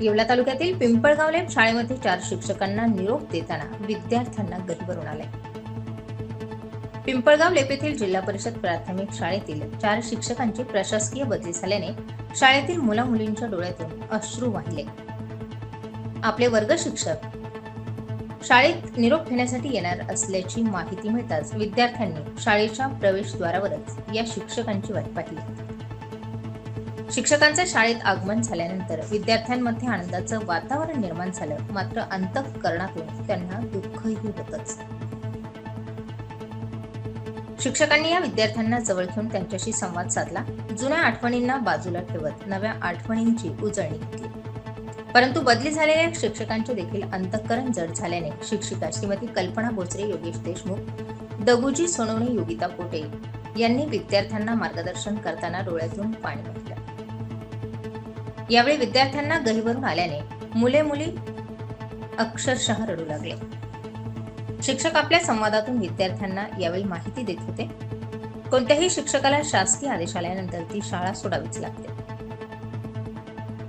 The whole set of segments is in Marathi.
येवला तालुक्यातील पिंपळगाव पिंपळगावले शाळेमध्ये चार शिक्षकांना निरोप देताना विद्यार्थ्यांना गहिवरून आले. पिंपळगाव लेप येथील जिल्हा परिषद प्राथमिक शाळेतील चार शिक्षकांची प्रशासकीय बदली झाल्याने शाळेतील मुला मुलींच्या डोळ्यातून अश्रू वाहिले. आपले वर्ग शिक्षक शाळेत निरोप घेण्यासाठी येणार असल्याची माहिती मिळताच विद्यार्थ्यांनी शाळेच्या प्रवेशद्वारावरच या शिक्षकांची वाट पाहिली. शिक्षकांचे शाळेत आगमन झाल्यानंतर विद्यार्थ्यांमध्ये आनंदाचं वातावरण निर्माण झालं. मात्र अंतःकरणातून त्यांना दुःखही होतच. शिक्षकांनी या विद्यार्थ्यांना जवळ घेऊन त्यांच्याशी संवाद साधला. जुन्या आठवणींना बाजूला ठेवत नव्या आठवणींची उजळणी केली परंतु बदली झालेल्या शिक्षकांचे देखील अंतःकरण जड झाल्याने शिक्षिका श्रीमती कल्पना बोचरे योगेश देशमुख दगुजी सोनवणे योगिता पोटे यांनी विद्यार्थ्यांना मार्गदर्शन करताना डोळ्यातून पाणी वाटलं यावेळी विद्यार्थ्यांना गहिवरून आल्याने मुले मुली अक्षरशः रडू लागले. शिक्षक आपल्या संवादातून विद्यार्थ्यांना यावेळी माहिती देत होते. कोणत्याही शिक्षकाला शासकीय आदेश आल्यानंतर ती शाळा सोडावीच लागते.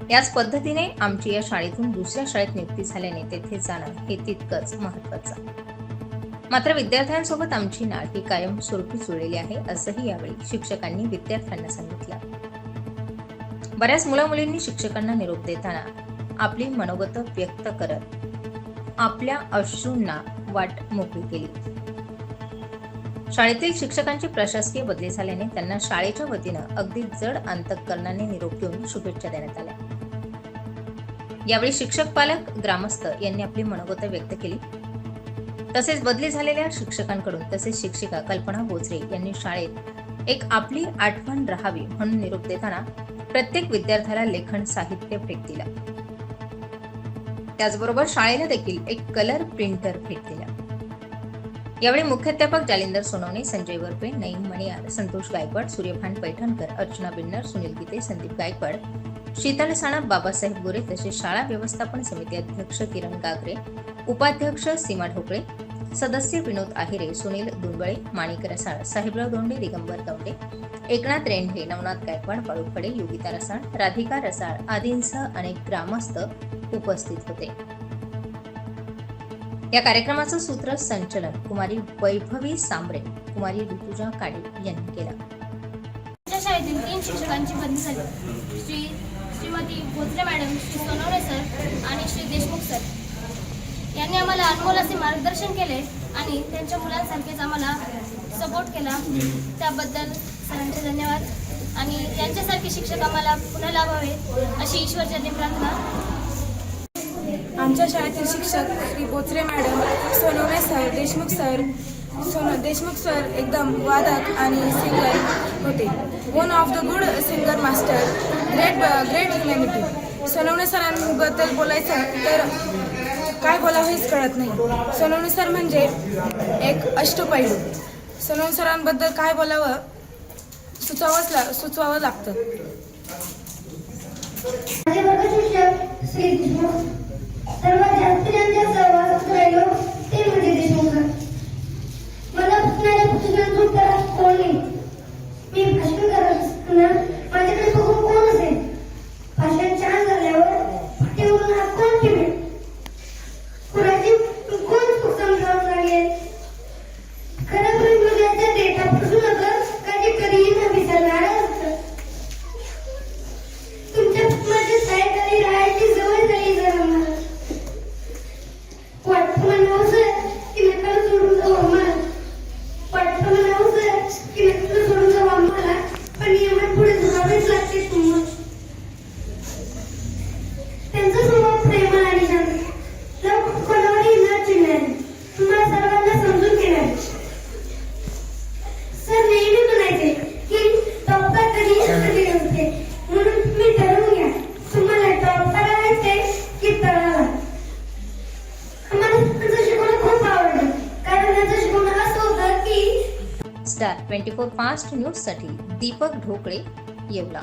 याच पद्धतीने आमची या शाळेतून दुसऱ्या शाळेत नियुक्ती झाल्याने तेथे जाणं हे तितकंच महत्वाचं मात्र विद्यार्थ्यांसोबत आमची नाळ ही कायम स्वरूपी जुळलेली आहे असंही यावेळी शिक्षकांनी विद्यार्थ्यांना सांगितलं. बऱ्याच मुला मुलींनी शिक्षकांना निरोप देताना आपली मनोगत व्यक्त करत आपल्या अश्रूंना वाट मोकळी केली. शाळेतील शिक्षकांची प्रशासकीय बदली झाल्याने त्यांना शाळेच्या वतीनं अगदी जड अंतकरणाने निरोप देऊन शुभेच्छा देण्यात आल्या. यावेळी शिक्षक पालक ग्रामस्थ यांनी आपली मनोगत व्यक्त केली. तसेच बदली झालेल्या शिक्षकांकडून तसेच शिक्षिका कल्पना बोचरे यांनी शाळेत एक आपली आठवण राहावी म्हणून निरोप देताना प्रत्येक विद्यार्थ्याला लेखन साहित्य भेट दिला त्याचबरोबर शाळेला देखील एक कलर प्रिंटर भेट दिला यावेळी मुख्याध्यापक जालिंदर सोनवणे संजय वरपे नईम मणियार संतोष गायकवाड सूर्यभान पैठणकर अर्चना बिन्नर सुनील गीते संदीप गायकवाड शीतल साणा बाबासाहेब गोरे तसेच शाळा व्यवस्थापन समिती अध्यक्ष किरण गागरे उपाध्यक्ष सीमा ढोकळे सदस्य विनोद आहिरे सुनील दुंगळे माणिक रसाळ साहेबराव दोंडे दिगंबर दौंडे एकनाथ रेंढे नवनाथ गायकवाड बाळू फडे योगिता रसाळ राधिका रसाळ आदींसह अनेक ग्रामस्थ उपस्थित होते. या कार्यक्रमाचं सूत्र संचलन कुमारी वैभवी सांबरे कुमारी ऋतुजा काळे यांनी केलं. आमच्या शाळेतील तीन शिक्षकांची बदली झाली. श्री श्रीमती भोसले मॅडम श्री सोनवणे सर आणि श्री देशमुख सर. आम्हाला अनमोल असे मार्गदर्शन केले आणि त्यांच्या मुलांसारखेच आम्हाला सपोर्ट केला. त्याबद्दल सरांचे धन्यवाद. आणि त्यांच्यासारखे शिक्षक आम्हाला पुन्हा लाभावे अशी ईश्वरचरणी प्रार्थना. आमच्या शाळेतील शिक्षक Shri Bochare madam Sonawane sir Deshmukh sir सोन देशमुख सर एकदम वादक आणि सिंगर होते. One of the good singer master great great humanity Sonawane सरांबद्दल बोलायचं तर काय बोलावं हेच कळत नाही. सोनवणे सर म्हणजे एक अष्टपैलू. सोनवणे सरांबद्दल काय बोलावं? सुचवावंच ला सुचवावं लागतं. माझे वर्ग शिक्षक श्री देशमुख सर्वात जास्त स्टार ट्वेंटी फोर फास्ट न्यूजसाठी दीपक ढोकळे येवला.